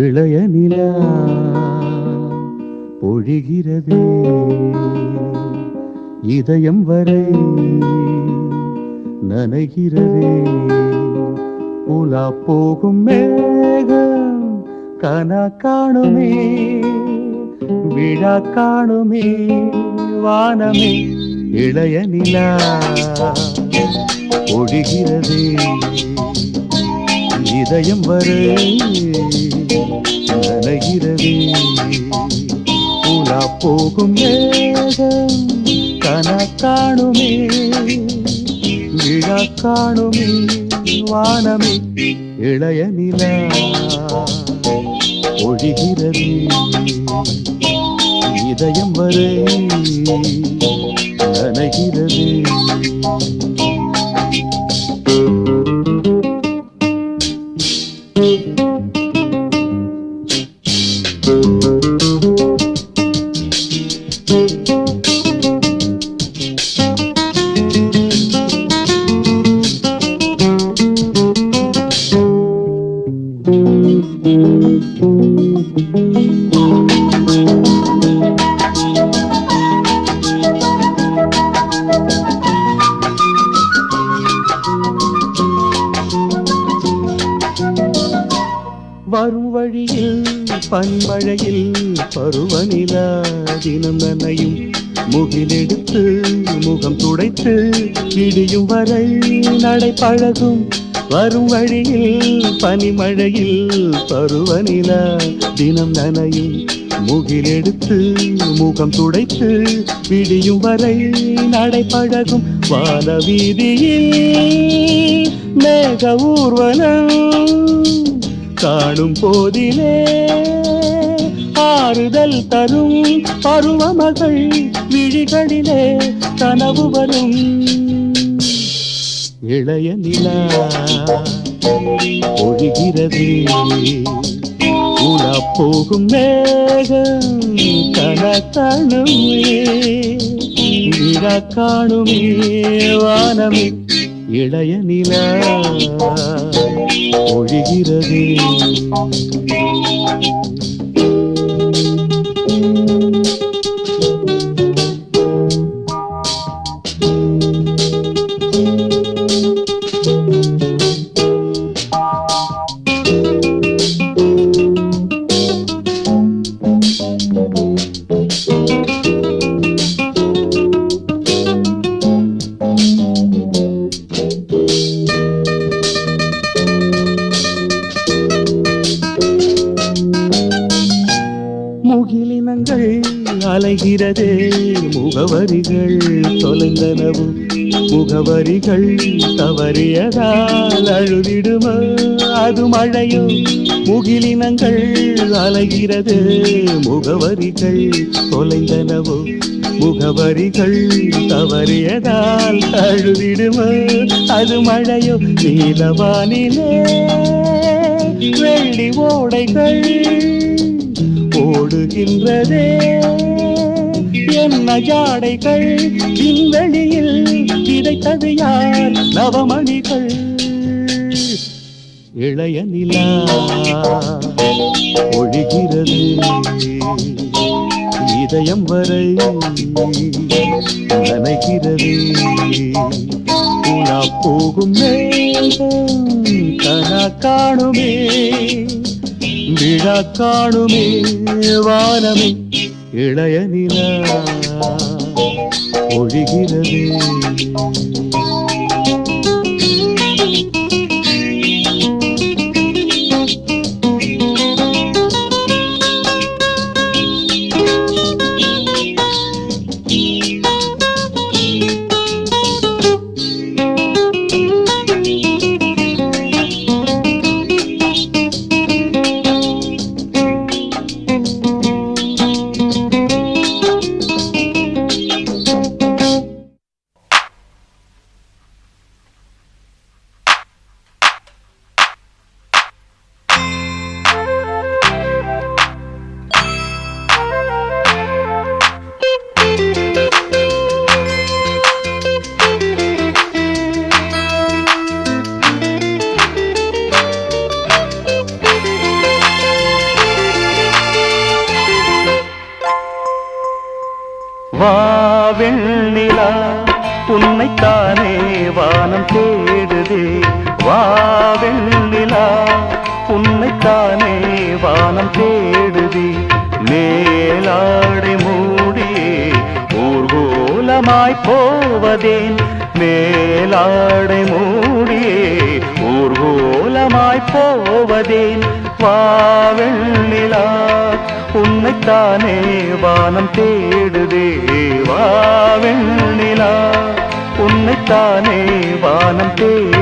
இளைய நிலா பொழிகிறது. இதயம் வரை நனைகிறதே. உலா போகும் மேகம் கனா காணுமே விழா காணுமே வானமே. இளைய நிலா ஒழிகிறதே இதயம் வரை உலா போகும் மேகம் கனா காணுமே விழா காணுமே வானமே இளைய நிலா ஒழிகிறது இதயம் வரை நனைகிறது வரும் வழியில் பன்மழையில் பருவநிலா தினம் நனையும். முகிலெடுத்து முகம் துடைத்து விடியும் வரை நடை பழகும். வரும் வழியில் பனிமழையில் பருவநிலா தினம் நனையும். முகிலெடுத்து முகம் துடைத்து விடியும் வரை நடை வான வீதியில் மேக ஊர்வலம் காணும் போதிலே ஆறுதல் தரும் பருவமகள் விழிகளிலே கனவு வரும். இளைய நிலா ஒழிகிறது. உலா போகும் மேகம் கன காணுமே விழா காணுமே வானமே. இளைய நிலா ஒழிகிறது தெரிகிறதே முகவரிகள் தொலைந்தனவும். முகவரிகள் தவறியதால் அழுதிடுமோ? அது மழையோ முகிலினங்கள் அலைகிறது. முகவரிகள் தொலைந்தனவோ முகவரிகள் தவறியதால் அழுதிடுமோ? அது மழையோ நீலவானிலே. வெள்ளி ஓடைகள் ஓடுகின்றதே. என்ன ஜாடைகள் விண்வெளியில் விதைத்தது யார்? நவமணிகள். இளைய நிலா ஒழிகிறது. இதயம் வரை நனைகிறது. உலா போகும் மேகம் கனா காணுமே. விழா காணுமே வானமே. இளைய நிலா ஒழிகிறது. வா வெண்ணிலா உன்னைத்தானே வானம் தேடுதே. வா வெண்ணிலா உன்னைத்தானே வானம் தேடுதே. மேலாடை மூடியே ஊர்கோலமாய் போவதேன். மேலாடை மூடியே ஊர்கோலமாய் போவதேன். வாவெண்ணிலா உன்னைத்தானே வானம் தேடுதே. வாவெண்ணிலா உன்னைத்தானே வானம் தேடு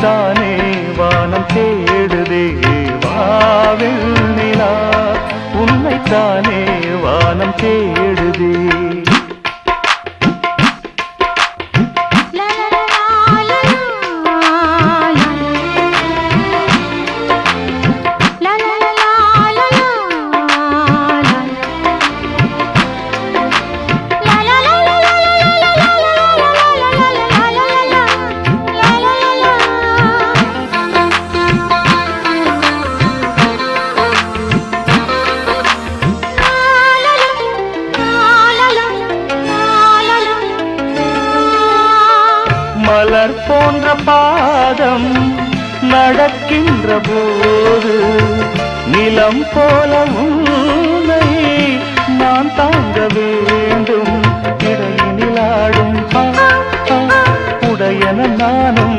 தானே வானம் தேடுதே. வாவில் நிலா. உன்னைத்தானே வானம் தேடு. நடக்கின்ற போது நிலம் போல உன்னை நான் தாங்க வேண்டும். இடையினில் ஆடும் உடையன நானும்.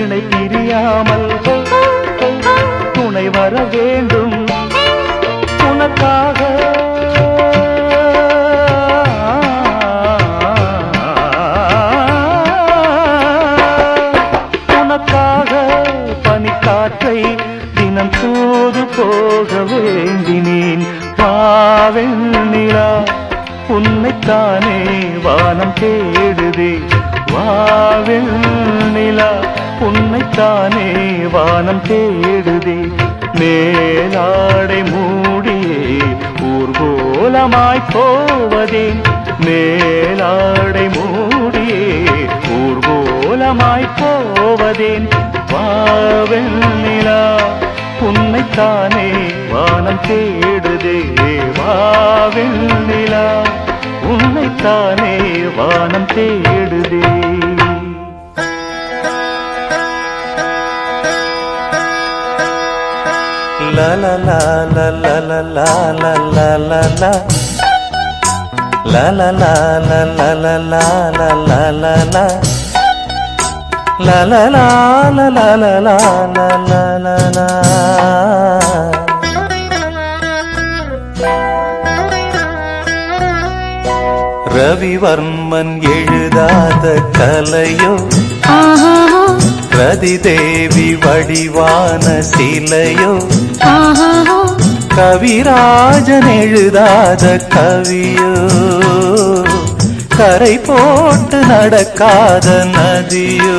இணை பிரியாமல் துணை வர வேண்டும். மனம் தேடுதே. மேலாடை மூடியே ஊர்கோலமாய் போவதே. மேலாடை மூடியே ஊர்கோலமாய் போவதேன் வாவெண்ணிலா உன்னைத்தானே வானம் தேடுதே. வாவெண்ணிலா உன்னைத்தானே வானம் தேடுதே. ரவிவர்மன் எழுதாத கலையோ ரதிதேவி வடிவான சிலையோ? கவிராஜன் எழுதாத கவியோ? கரை போட்டு நடக்காத நதியோ?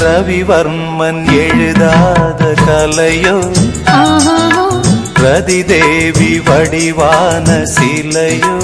ரவிவர்மன் எழுதாத கலையோ? ஆஹா வடிவான சிலையோ.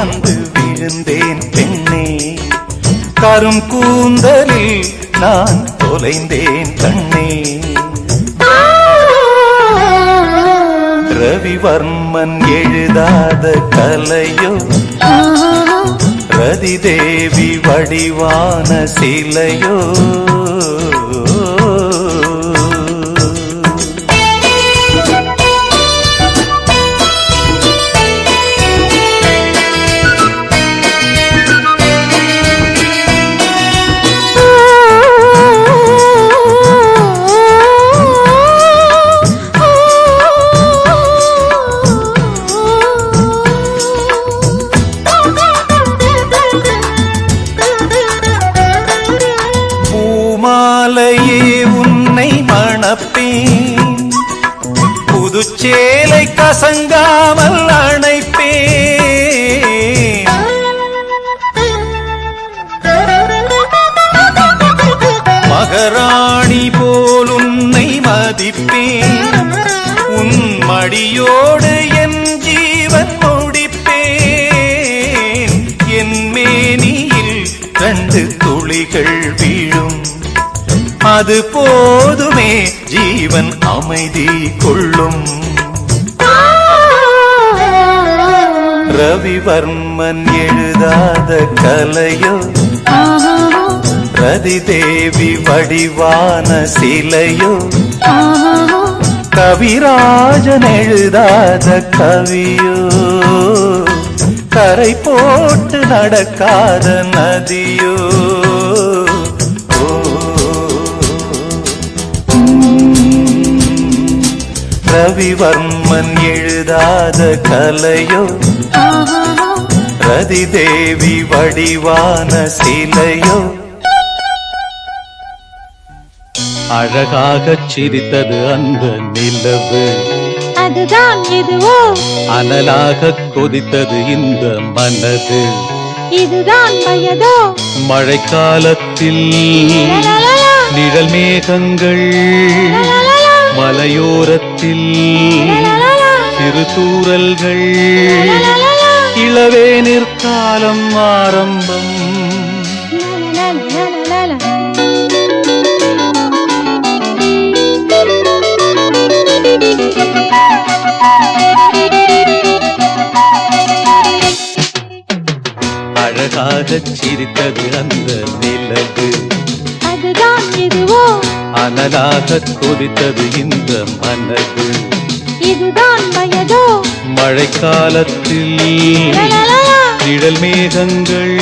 வந்து விழுந்தேன் பெண்ணே. கரும் கூந்தலில் நான் தொலைந்தேன் கண்ணே. ரவிவர்மன் எழுதாத கலையோ ரதிதேவி வடிவான சிலையோ அது போதுமே ஜீவன் அமைதி கொள்ளும். ரவிவர்மன் எழுதாத கலையோ ரதி தேவி வடிவான சிலையோ கவிராஜன் எழுதாத கவியோ கரை போட்டு நடக்காத நதியோ ரவிவர்மன் எழுதாத கலையோ? ரதி தேவி வடிவான சிலையோ? அழகாகச் சிரித்தது அந்த நிலவு. அதுதான் எதுவோ? அனலாக கொதித்தது இந்த மனது. இதுதான் வயதோ? மழைக்காலத்தில் நிழல் மேகங்கள் மலையோரத்தில் லலலலா, இளவே நிற்காலம் ஆரம்பம் லலலலலலலா. அழகாகச் சிரித்தது அந்த நிலவு அதுதான் இதுவோ அனலாக கொதித்தது இந்த மனது இதுதான் வயதோ? மழைக்காலத்தில் நிழல் மேகங்கள்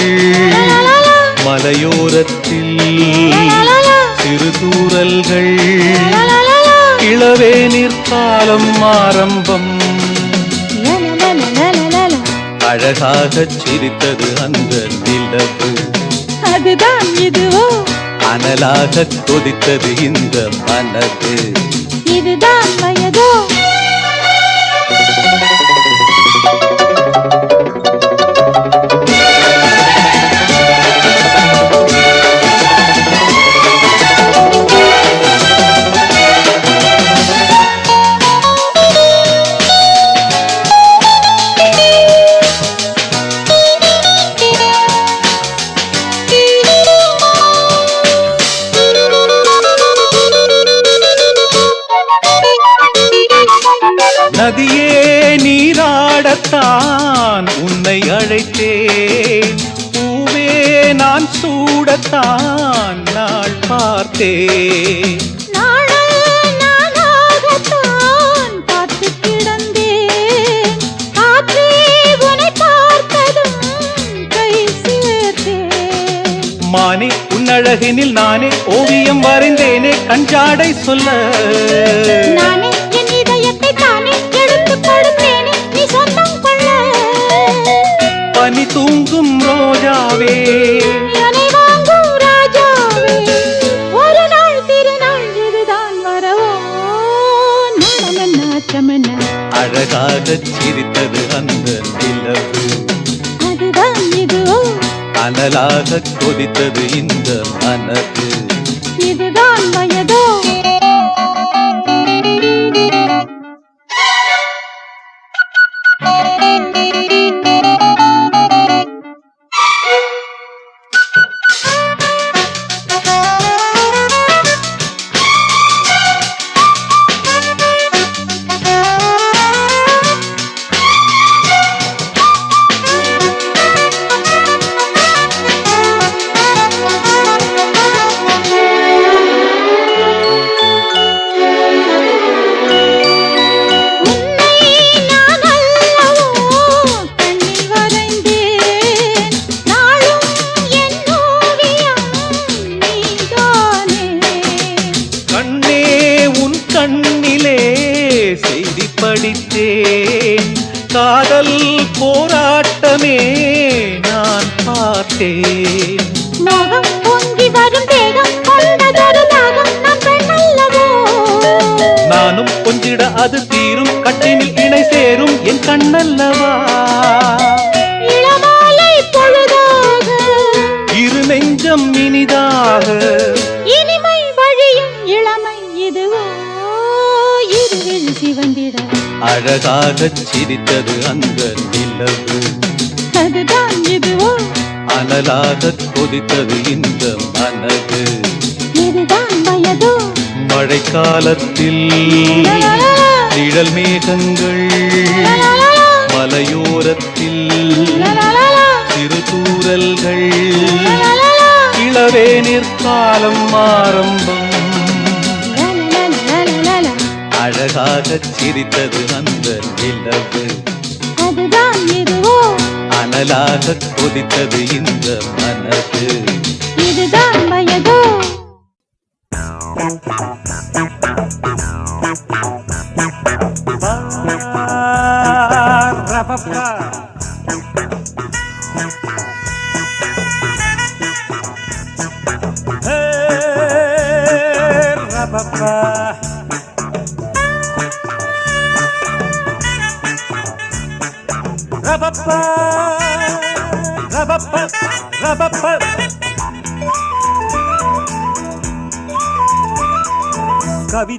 மலையோரத்தில் சிறு தூறல்கள் லலலலா, இளவேனிற் காலம் ஆரம்பம். அழகாகச் சிரித்தது அந்த நிலவு அதுதான் இதுவோ? அனலாக கொதித்தது இந்த மனது. இதுதான் வயதோ? உன்னழகினில் நானே ஓவியம் வரைந்தேனே கஞ்சாடை சொல்ல. நானே என் இதயத்தை தானே எடுத்து அனலாக கொதித்தது இந்த மனது. போராட்டமே நான் பார்த்தேன். மோகம் பொங்கி வரும் பெண்ணல்லவோ நானும் கொஞ்சிட அது தீரும் கட்டினில் இணை சேரும் என் கண்ணல்லவா இரு நெஞ்சம் இனிதாக. இனிமை வழியும் இளமை இதுவோ? இருவில் சிவந்திட. அழகாகச் சிரித்தது அந்த நிலவு. அனலாக கொதித்தது இந்த மனது. மழைக்காலத்தில் நிழல் மேகங்கள் மலையோரத்தில் சிறு தூரல்கள் இளவே நிற்காலம் ஆரம்பம். அழகாகச் சிரித்தது அந்த நிலவு. அனலாக கொதித்தது இந்த மனது. இதுதான் வயதோ.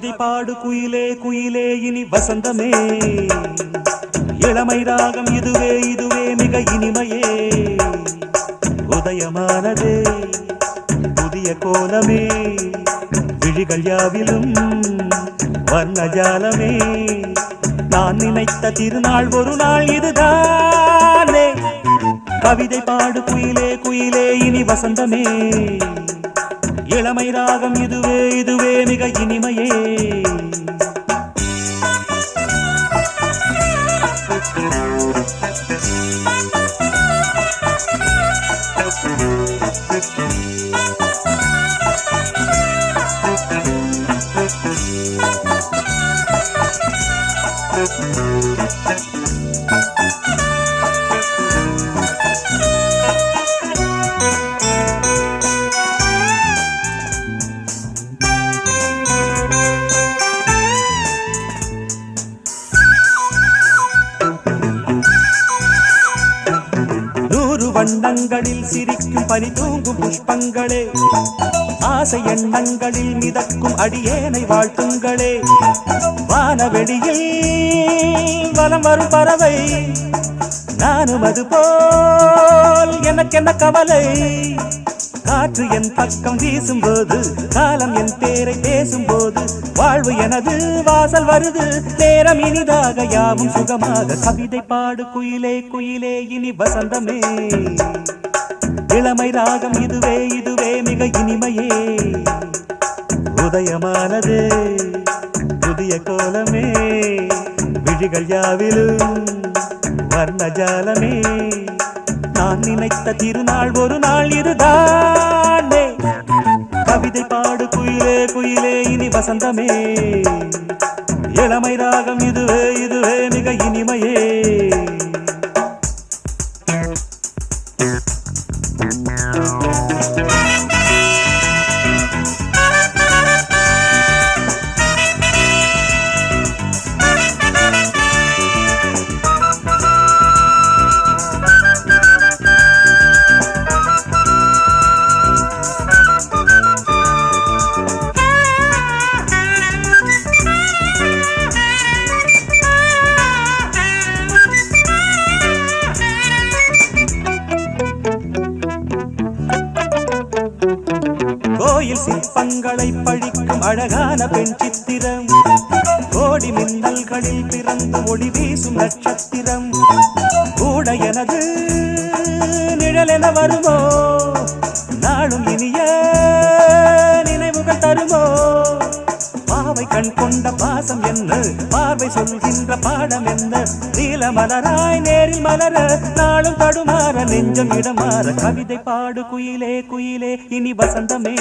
கவிதை பாடு குயிலே குயிலே இனி வசந்தமே. இளமை ராகம் இதுவே இதுவே மிக இனிமையே. உதயமானதே புதிய கோலமே. விழிகள் யாவிலும் வர்ணஜாலமே நான் நினைத்த திருநாள் ஒரு நாள் இதுதானே. கவிதை பாடு குயிலே குயிலே இனி வசந்தமே. இளமை ராகம் இதுவே இதுவே மிக இனிமையே வண்ணங்களில் சிரிக்கும் பனி தூங்கும் புஷ்பங்களே. ஆசை எண்ணங்களில் மிதக்கும் அடியேனை வாழ்த்துங்களே. வானவெளியில் வலம் வரும் பறவை. நானும் அது போல் எனக்கென்ன கவலை? காற்று என் பக்கம் வீசும்போது காலம் என் பேரை பேசும்போது வாழ்வு எனது வாசல் வருது. நேரம் இனிதாக யாவும் சுகமாக கவிதை பாடு குயிலே குயிலே இனி வசந்தமே. இளமை ராகம் இதுவே இதுவே மிக இனிமையே. உதயமானது புதிய கோலமே. விழிகள் யாவிலும் வர்ணஜாலமே நான் நினைத்த திருநாள் ஒரு நாள் இதுதானே கவிதை பாடு குயிலே குயிலே இனி வசந்தமே இளமை ராகம் இதுவே இதுவே மிக இனிமையே அழகான பெண் சித்திரம். கோடி மின்னல்களில் பிறந்து ஒளி வீசும் நட்சத்திரம். கூட எனது நிழலென வருமோ? நாளும் இனிய நினைவுகள் தருமோ? பாவை கண் கொண்ட பாசம் என்ன? பார்வை சொல்கின்ற பாடம் என்ன? நில மலராய் நேரில் மலர நாளும் தடுமாற நெஞ்சம் இடமாற கவிதை பாடு குயிலே குயிலே இனி வசந்தமே.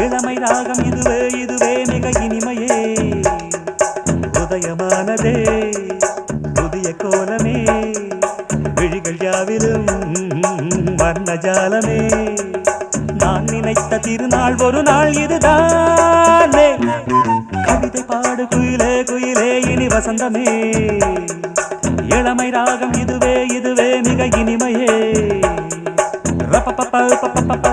இளமை ராகம் இதுவே இதுவே மிக இனிமையே. உதயமானதே புதிய கோலமே. விழிகள் யாவிலும் வர்ணஜாலமே நான் நினைத்த திருநாள் ஒரு நாள் இதுதானே. கவிதை பாடு குயிலே குயிலே வசந்தமே. இளமை ராகம் இதுவே இதுவே மிக இனிமையே. ரப்பப்பப்ப